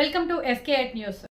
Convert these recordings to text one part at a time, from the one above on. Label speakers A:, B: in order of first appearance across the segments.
A: Welcome to FKI News.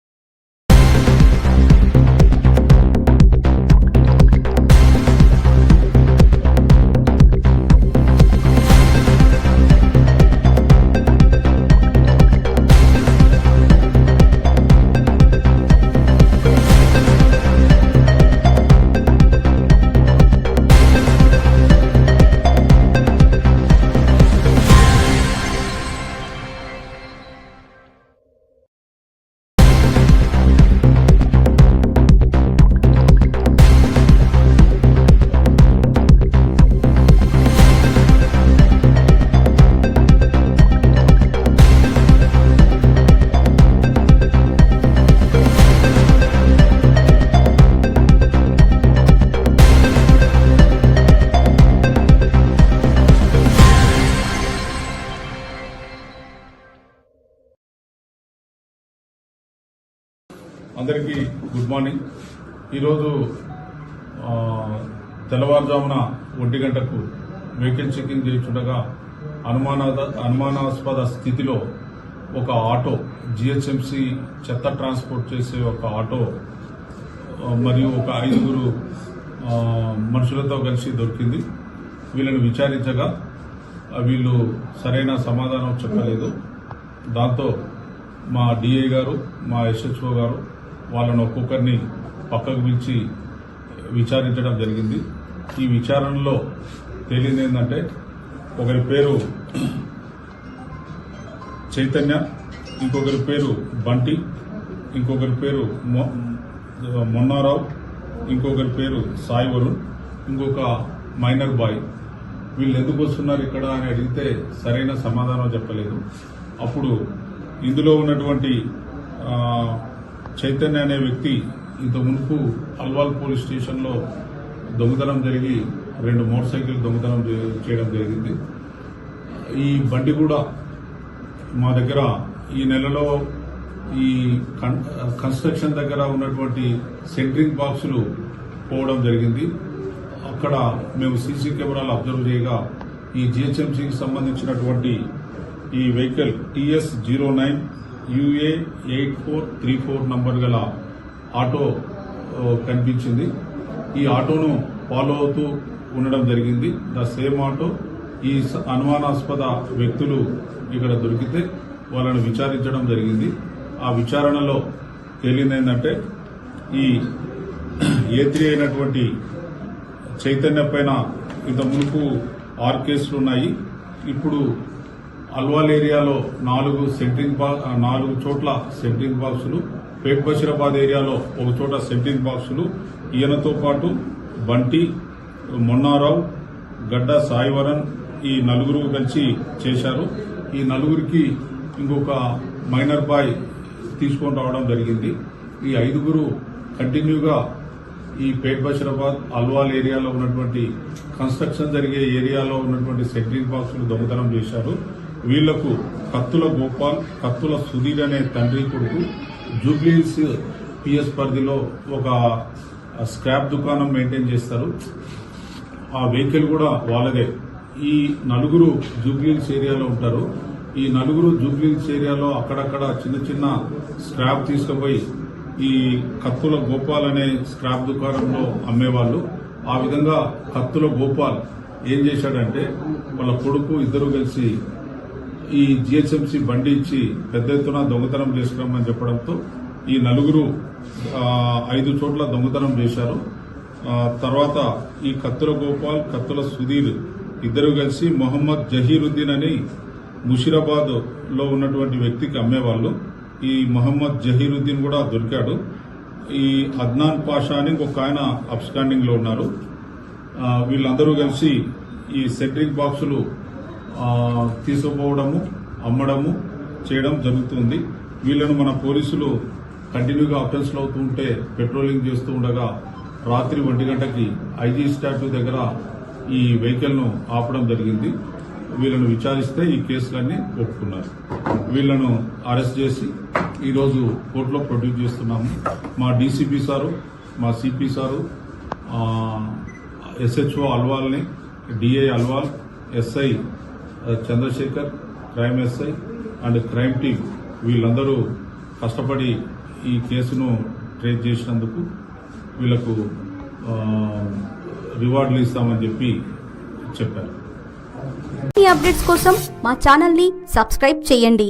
B: అందరికీ good morning. ఈరోజు తెల్లవారుజామున ఒంటి గంటకు వెహికల్ చెకింగ్ చేస్తుండగా అనుమానాద అనుమానాస్పద స్థితిలో ఒక ఆటో జిహెచ్ఎంసి చెత్త ట్రాన్స్పోర్ట్ చేసే ఒక ఆటో మరియు ఒక ఐదుగురు మనుషులతో కలిసి దొరికింది. వీళ్ళని విచారించగా వీళ్ళు సరైన సమాధానం చెప్పలేదు. దాంతో మా డిఏ గారు మా ఎస్హెచ్ఓ గారు వాళ్ళను ఒక్కొక్కరిని పక్కకు పిలిచి విచారించడం జరిగింది. ఈ విచారణలో తేలింది ఏంటంటే ఒకరి పేరు చైతన్య ఇంకొకరి పేరు బంటి ఇంకొకరి పేరు మొ- మొన్నారావు ఇంకొకరి పేరు సాయి వరుణ్ ఇంకొక మైనర్ బాయ్. వీళ్ళు ఎందుకు వస్తున్నారు ఇక్కడ అని అడిగితే సరైన సమాధానం చెప్పలేదు. అప్పుడు ఇందులో ఉన్నటువంటి చైతన్య అనే వ్యక్తి ఇంత మునుపు అల్వాల్ పోలీస్ స్టేషన్లో దొంగతనం జరిగి రెండు మోటార్ సైకిల్ దొంగతనం చేయడం జరిగింది. ఈ బండి కూడా మా దగ్గర ఈ నెలలో ఈ కన్- కన్స్ట్రక్షన్ దగ్గర ఉన్నటువంటి సెంట్రింగ్ బాక్సులు పోవడం జరిగింది. అక్కడ మేము సీసీ కెమెరాలు అబ్జర్వ్ చేయగా ఈ జిహెచ్ఎంసీకి సంబంధించినటువంటి ఈ vehicle TS zero nine UA eight four three four number గల ఆటో కనిపించింది. ఈ ఆటోను ఫాలో అవుతూ ఉండడం జరిగింది. ద సేమ్ ఆటో ఈ స- అనుమానాస్పద వ్యక్తులు ఇక్కడ దొరికితే వాళ్ళని విచారించడం జరిగింది. ఆ విచారణలో తేలింది ఏంటంటే ఈ ఏ త్రీ అయినటువంటి చైతన్య పైన ఇంత మునుపు ఆరు కేసులు ఉన్నాయి. ఇప్పుడు అల్వాల్ ఏరియాలో నాలుగు సెంట్రింగ్ బా నాలుగు చోట్ల సెంట్రింగ్ బాక్సులు పేట్ బషీరాబాద్ ఏరియాలో ఒక చోట సెంట్రింగ్ బాక్సులు ఈయనతో పాటు బంటి మొన్నారావు గడ్డ సాయివరన్ ఈ నలుగురు కలిసి చేశారు. ఈ నలుగురికి ఇంకొక మైనర్ బాయ్ తీసుకొని రావడం జరిగింది. ఈ ఐదుగురు కంటిన్యూగా ఈ పేట్ బషీరాబాద్ అల్వాల్ ఏరియాలో ఉన్నటువంటి కన్స్ట్రక్షన్ జరిగే ఏరియాలో ఉన్నటువంటి సెంట్రింగ్ బాక్సులు దొంగతనం చేశారు. వీళ్ళకు కత్తుల గోపాల్ కత్తుల సుధీర్ అనే తండ్రి కొడుకు జూబ్లీస్ పిఎస్ పరిధిలో ఒక స్క్రాప్ దుకాణం మెయింటైన్ చేస్తారు. ఆ వెహికల్ కూడా వాళ్ళదే. ఈ నలుగురు జూబ్లీస్ ఏరియాలో ఉంటారు. ఈ నలుగురు జూబ్లీస్ ఏరియాలో అక్కడక్కడ చిన్న చిన్న స్క్రాప్ తీసుకుపోయి ఈ కత్తుల గోపాల్ అనే స్క్రాప్ దుకాణంలో అమ్మేవాళ్ళు. ఆ విధంగా కత్తుల గోపాల్ ఏం చేశాడంటే వాళ్ళ కొడుకు ఇద్దరు కలిసి ఈ జిహెచ్ఎంసీ బండి ఇచ్చి పెద్ద ఎత్తున దొంగతనం చేసుకురామని చెప్పడంతో ఈ నలుగురు ఐదు చోట్ల దొంగతనం చేశారు. తర్వాత ఈ కత్తుల గోపాల్ కత్తుల సుధీర్ ఇద్దరు కలిసి మొహమ్మద్ జహీరుద్దీన్ అని ముషిరాబాద్లో ఉన్నటువంటి వ్యక్తికి అమ్మేవాళ్ళు. ఈ మొహమ్మద్ జహీరుద్దీన్ కూడా దొరికాడు. ఈ అద్నాన్ పాషా అని ఇంకొక ఆయన అబ్స్కాండింగ్లో ఉన్నారు వీళ్ళందరూ కలిసి ఈ సెంట్రింగ్ బాక్సులు తీసుకుపోవడము అమ్మడము చేయడం జరుగుతుంది. వీళ్ళను మన పోలీసులు కంటిన్యూగా అఫెన్స్ అవుతుంటే అవుతూ ఉంటే పెట్రోలింగ్ చేస్తూ ఉండగా రాత్రి ఒంటి గంటకి ఐజీ స్టాట్యూ దగ్గర ఈ వెహికల్ను ఆపడం జరిగింది. వీళ్ళను విచారిస్తే ఈ కేసులన్నీ ఒప్పుకున్నారు. వీళ్ళను అరెస్ట్ చేసి ఈరోజు కోర్టులో ప్రొడ్యూస్ చేస్తున్నాము. మా డీసీపీ సారు మా CP sir SHO అల్వాల్ని DI Alwal SI Chandrashekar crime SI and crime team వీళ్ళందరూ కష్టపడి ఈ కేసును ట్రేస్ చేసినందుకు వీళ్ళకు రివార్డులు ఇస్తామని చెప్పి చెప్పారు.
A: ఈ అప్డేట్స్ కోసం మా ఛానల్ని సబ్స్క్రైబ్ చేయండి.